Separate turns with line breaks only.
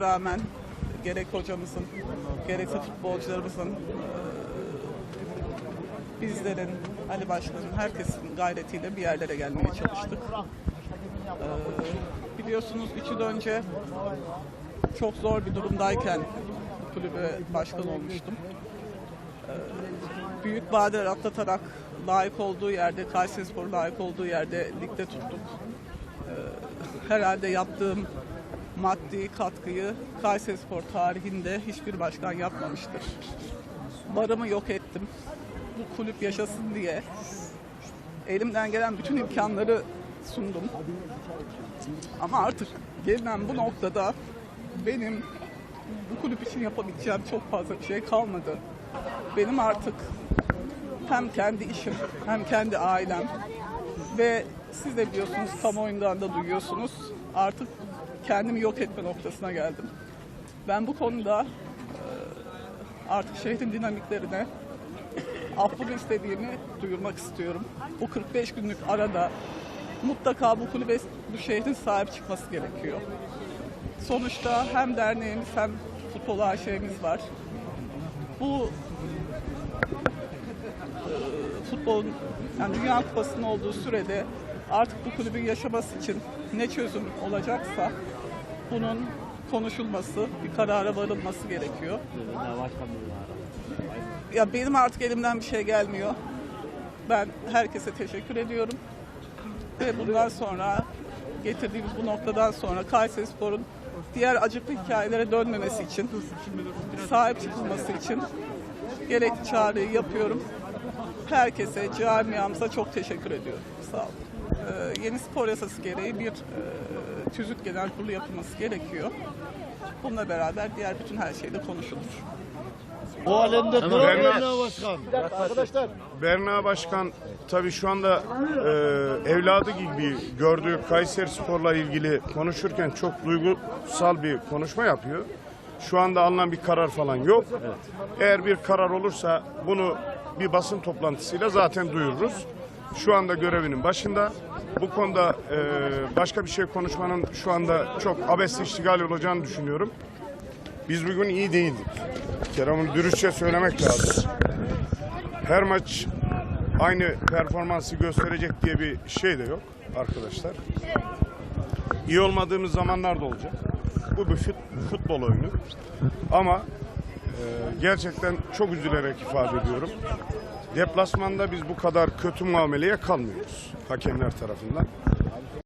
rağmen gerek hocamızın, gerekse futbolcularımızın, eee, bizlerin, Ali Başkan'ın, herkesin gayretiyle bir yerlere gelmeye çalıştık. Eee, biliyorsunuz üç yıl önce çok zor bir durumdayken kulübe başkan olmuştum. Eee, büyük badeler atlatarak layık olduğu yerde, Kayserispor layık olduğu yerde ligde tuttuk herhalde yaptığım maddi katkıyı Kayserispor tarihinde hiçbir başkan yapmamıştır. Barımı yok ettim. Bu kulüp yaşasın diye elimden gelen bütün imkanları sundum. Ama artık gelinen bu noktada benim bu kulüp için yapabileceğim çok fazla bir şey kalmadı. Benim artık hem kendi işim hem kendi ailem ve siz de biliyorsunuz kamuoyundan da duyuyorsunuz artık kendimi yok etme noktasına geldim. Ben bu konuda e, artık şehrin dinamiklerine affını istediğimi duyurmak istiyorum. Bu 45 günlük arada mutlaka bu kulübe, bu şehrin sahip çıkması gerekiyor. Sonuçta hem derneğimiz hem futbol AŞ'miz var. Bu futbolun yani Dünya Kupası'nın olduğu sürede artık bu kulübün yaşaması için ne çözüm olacaksa bunun konuşulması, bir karara varılması gerekiyor. Ya benim artık elimden bir şey gelmiyor. Ben herkese teşekkür ediyorum. Ve bundan sonra getirdiğimiz bu noktadan sonra Kayserispor'un diğer acıklı hikayelere dönmemesi için, sahip çıkılması için gerekli çağrıyı yapıyorum. Herkese, camiamıza çok teşekkür ediyorum. Sağ olun. Ee, yeni spor yasası gereği bir e, tüzük genel kurulu yapılması gerekiyor. Bununla beraber diğer bütün her şey de konuşulur.
O alemde
Berna-
Berna Başkan. Arkadaşlar.
Berna Başkan tabii şu anda e, evladı gibi gördüğü Kayseri Spor'la ilgili konuşurken çok duygusal bir konuşma yapıyor. Şu anda alınan bir karar falan yok. Eğer bir karar olursa bunu bir basın toplantısıyla zaten duyururuz. Şu anda görevinin başında. Bu konuda e, başka bir şey konuşmanın şu anda çok abesli iştigal olacağını düşünüyorum. Biz bugün iyi değildik. Kerem'in dürüstçe söylemek lazım. Her maç aynı performansı gösterecek diye bir şey de yok arkadaşlar. İyi olmadığımız zamanlar da olacak. Bu bir fut- futbol oyunu. Ama gerçekten çok üzülerek ifade ediyorum. Deplasmanda biz bu kadar kötü muameleye kalmıyoruz hakemler tarafından.